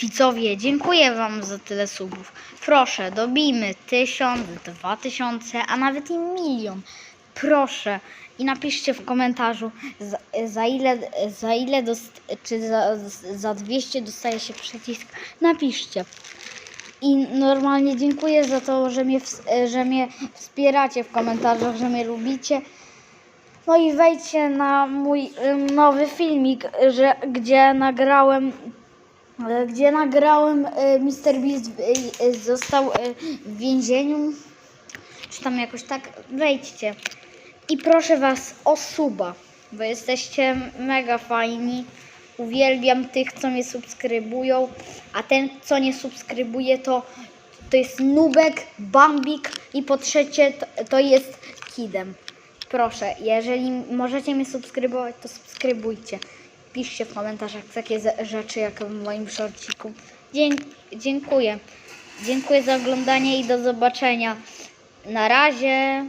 Widzowie, dziękuję Wam za tyle subów. Proszę, dobijmy tysiąc, dwa tysiące, a nawet i milion. Proszę. I napiszcie w komentarzu, za, za ile, za ile dost, czy za, za 200 dostaje się przycisk. Napiszcie. I normalnie dziękuję za to, że mnie, że mnie wspieracie w komentarzach, że mnie lubicie. No i wejdźcie na mój ym, nowy filmik, że, gdzie nagrałem gdzie nagrałem e, Mr. Beast e, e, został e, w więzieniu. Czy tam jakoś tak wejdźcie. I proszę was o suba bo jesteście mega fajni. Uwielbiam tych co mnie subskrybują a ten co nie subskrybuje to to jest Nubek, Bambik i po trzecie to, to jest Kidem. Proszę jeżeli możecie mnie subskrybować to subskrybujcie piszcie w komentarzach takie ze- rzeczy jak w moim shortciku. Dzięk, dziękuję. Dziękuję za oglądanie i do zobaczenia. Na razie